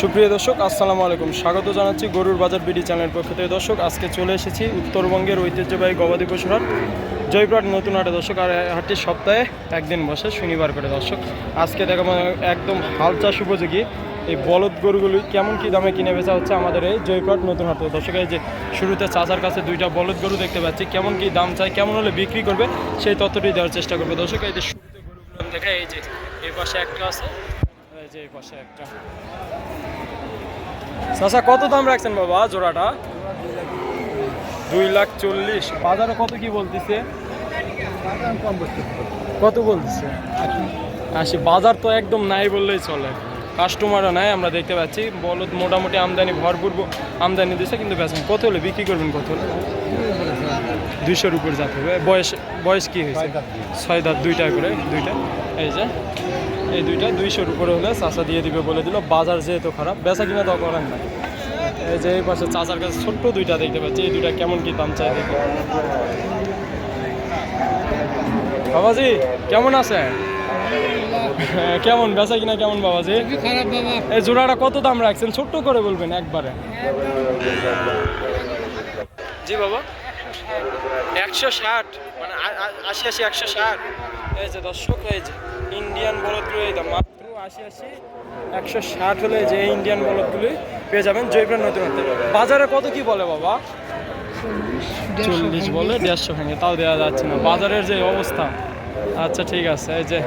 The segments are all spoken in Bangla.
সুপ্রিয় দর্শক, আসসালামু আলাইকুম। স্বাগত জানাচ্ছি গরুর বাজার বিডি চ্যানেলের পক্ষ থেকে। দর্শক, আজকে চলে এসেছি উত্তরবঙ্গের ঐতিহ্যবাহী গবাদি পশুর হাট, জয়পুরহাট নতুন হাটে। দর্শক, আর হাটটি সপ্তাহে একদিন বসে, শনিবার করে। দর্শক, আজকে দেখাবো একদম হাল চাষ উপযোগী। এই বলদ গরুগুলি কেমন কী দামে কিনে বেচা হচ্ছে আমাদের এই জয়পুরহাট নতুন হাটে। দর্শক, এই যে শুরুতে চাচার কাছে দুইটা বলদ গরু দেখতে পাচ্ছি। কেমন কী দাম চাই কেমন হলে বিক্রি করবে, সেই তথ্যটি দেওয়ার চেষ্টা করবে। দর্শক, এই যে শুরুতে গরুগুলো দেখে, এই যে এই পাশে একটা আছে, এই যে এই পাশে একটা। চাচা, কত দাম রাখছেন বাবা জোড়াটা? দুই লাখ চল্লিশ। বাজারে কত কি বলতেছে? কত বলতেছে? আশি। বাজার তো একদম নাই বললেই চলে। কাস্টমারও নাই, আমরা দেখতে পাচ্ছি। বলদ মোটামুটি আমদানি ভরপুর আমদানি দিচ্ছে কিন্তু বেছেন কত হলে বিক্রি করবেন কত হলে? দুইশোর উপর যাতে হবে। বয়স বয়স কী হয়েছে? ছয় দাঁত, দুইটা করে, দুইটা। এই যে। এই দুইটা দুইশোর উপরে হলে চাষা দিয়ে দিবে বলে দিল। বাজার যেহেতু খারাপ বেচা কিনা তো করেন না। এই যে এই পাশে চাচার কাছে ছোট্ট দুইটা দেখতে পাচ্ছি। এই দুইটা কেমন কি দাম চাই দেখি। বাবাজি কেমন আছে হ্যাঁ, কেমন? বেচা কিনা কেমন বাবাজি? খারাপ বাবা। এই জোড়াটা কত দাম রাখছেন? ছোট্ট করে বলবেন একবারে। জি বাবা। একশো ষাট। মানে আশি আশি একশো ষাট। এই যে দর্শক এই যে ইন্ডিয়ান বলদগুলো এই দাম মাত্র আশি আশি, একশো ষাট হলে যে ইন্ডিয়ান বলদগুলি পেয়ে যাবেন জয়পুরের নতুন হাতে। বাজারে কত কি বলে বাবা? চল্লিশ বলে দেড়শো ভেঙে তাও দেওয়া যাচ্ছে না। বাজারের যে অবস্থা। আচ্ছা ঠিক আছে, এই যে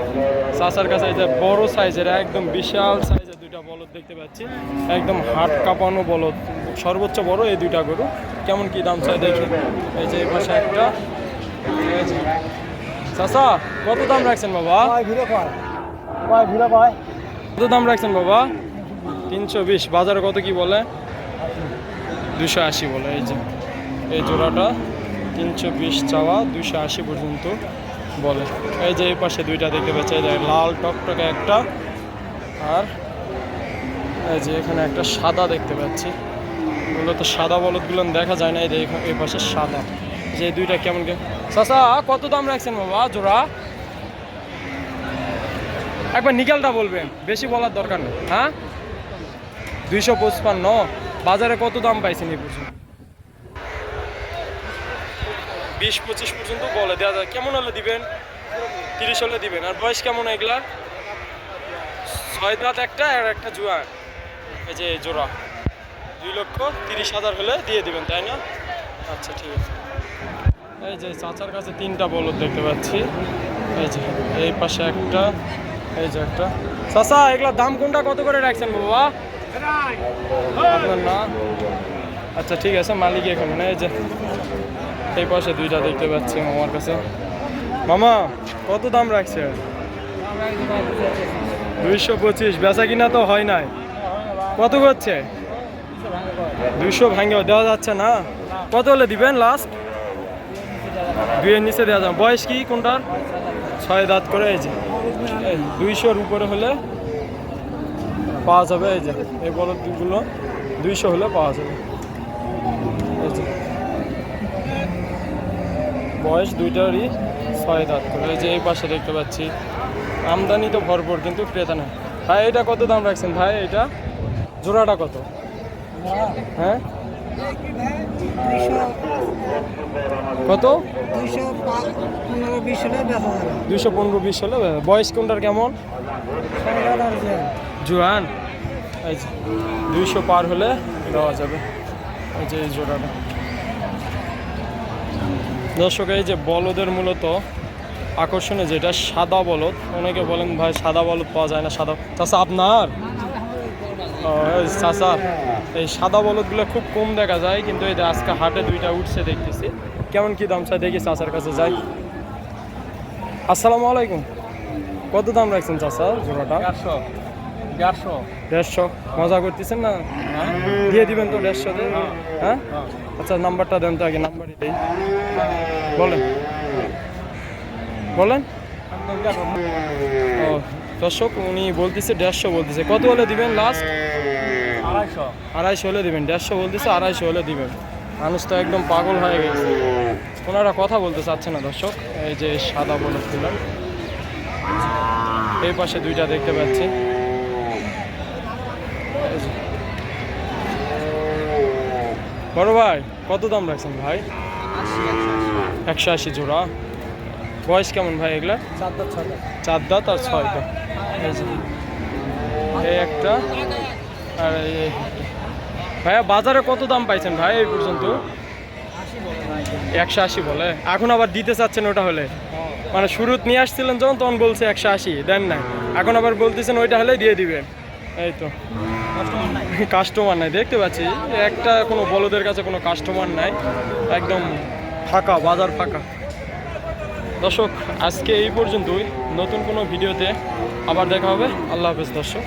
চাচার কাছে এই যে বড় সাইজের, একদম বিশাল সাইজের দুইটা বলদ দেখতে পাচ্ছি। একদম হাট কাঁপানো বলদ সর্বোচ্চ বড় এই দুইটা গরু। কেমন কি দাম চাই দেখি। এই যে এই পাশে একটা। চাচা কত দাম রাখছেন বাবা? কত দাম রাখছেন বাবা? তিনশো বিশ। বাজারে কত কি বলে? দুশো আশি বলে এই যে। এই জোড়াটা তিনশো বিশ চাওয়া দুশো আশি পর্যন্ত বলে। এই যে এই পাশে দুইটা দেখতে পাচ্ছি এই লাল টকটকে একটা। আর এই যে এখানে একটা সাদা দেখতে পাচ্ছি। ওগুলো তো সাদা বলদগুলো দেখা যায় না এই যে এই পাশে সাদা। যে দুইটা কেমন চাচা, কত দাম রাখছেন বাবা জোড়া? একবার নিকেলটা বলবেন, বেশি বলার দরকার নেই হ্যাঁ? দুইশো পঁচপান্ন, বাজারে কত দাম পাইছেন এই পর্যন্ত বিশ পঁচিশ পর্যন্ত বলে দেওয়া যায় কেমন হলে দিবেন? তিরিশ হলে দিবেন, আর বয়স কেমন এগুলা? ছয় দাঁত একটা, আর একটা জোয়ান এই যে জোড়া। দুই লক্ষ তিরিশ হাজার হলে দিয়ে দিবেন, তাই না? আচ্ছা ঠিক আছে। এই যে চাচার কাছে তিনটা বলদ দেখতে পাচ্ছি। এই যে, এই পাশে একটা, এই যে একটা। চাচা, এগুলা দাম কোনটা, কত করে রাখছেন বাবা? না আচ্ছা ঠিক আছে, মালিক এখানে। না এই যে, এই পাশে দুইটা দেখতে পাচ্ছি মামার কাছে। মামা, কত দাম রাখছে? দুইশো পঁচিশ, বেচা কিনা তো হয় নাই। কত করছে? দুইশো ভাঙে, দেওয়া যাচ্ছে না। কত হলে দিবেন লাস্ট দুইয়ের নিচে দেওয়া যাবে। বয়স কি কোনটার? ছয় দাঁত করে, এই যে। দুইশোর উপরে হলে পাওয়া যাবে, এই যে। এই বলদগুলো দুইশো হলে পাওয়া যাবে। বয়স দুইটারই ছয় দাঁত করে। এই যে এই পাশে দেখতে পাচ্ছি। আমদানি তো ভরপুর, কিন্তু ক্রেতা নেই। ভাই, এটা কত দাম রাখছেন? ভাই, এটা জোড়াটা কত? হ্যাঁ? কত? দুইশো পনেরো বিশ হলে বয়স কোনটার কেমন? জোয়ান? এই দুইশো পার হলে দেওয়া যাবে। এই যে এই জোড়াটা। দর্শক এই যে বলদের মূলত আকর্ষণে যেটা সাদা বলদ অনেকে বলেন ভাই সাদা বলদ পাওয়া যায় না সাদা। চাষা আপনার? ও, এই সাদা বলদগুলো খুব কম দেখা যায় কিন্তু এই আজকে হাটে দুইটা উঠছে দেখতেছি। কেমন কি দাম চাই দেখি চাচার কাছে যাই। আসসালামু আলাইকুম। কত দাম রাখছেন চাচা জোড়াটা? দেড়শো মজা করতেছেন না? দিয়ে দিবেন তো দেড়শো দিয়ে? হ্যাঁ আচ্ছা নাম্বারটা দেন তো আগে নাম্বারই দেই। বলেন। বলেন। ও দর্শক উনি বলতেছে দেড়শো বলতেছে। কত হলে দিবেন লাস্ট আড়াইশো। আড়াইশো হলে দিবেন। দেড়শো বলতেছে আড়াইশো হলে দিবেন। মানুষ তো একদম পাগল হয়ে গেছে। ওনারা কথা বলতে চাচ্ছে না দর্শক। এই যে সাদা বলে দিলাম এই পাশে দুইটা দেখতে পাচ্ছি। বড় ভাই কত দাম রাখছেন ভাই? একশো আশি জোড়া। বয়স কেমন ভাই এগুলা? চার দাঁত আর ছয় দাঁত এই একটা আর এই ভাইয়া বাজারে কত দাম পাইছেন ভাই এই পর্যন্ত? একশো আশি বলে। এখন আবার দিতে চাচ্ছেন ওটা হলে? মানে শুরুত নিয়ে আসছিলেন যখন তখন বলছে একশো আশি দেন না এখন আবার বলতেছেন ওইটা হলে দিয়ে দিবেন। এই তো। কাস্টমার নাই কাস্টমার নাই দেখতে পাচ্ছি। একটা কোনো বলদের কাছে কোনো কাস্টমার নাই। একদম ফাঁকা বাজার ফাঁকা। দর্শক আজকে এই পর্যন্তই। নতুন কোনো ভিডিওতে আবার দেখা হবে। আল্লাহ হাফেজ দর্শক।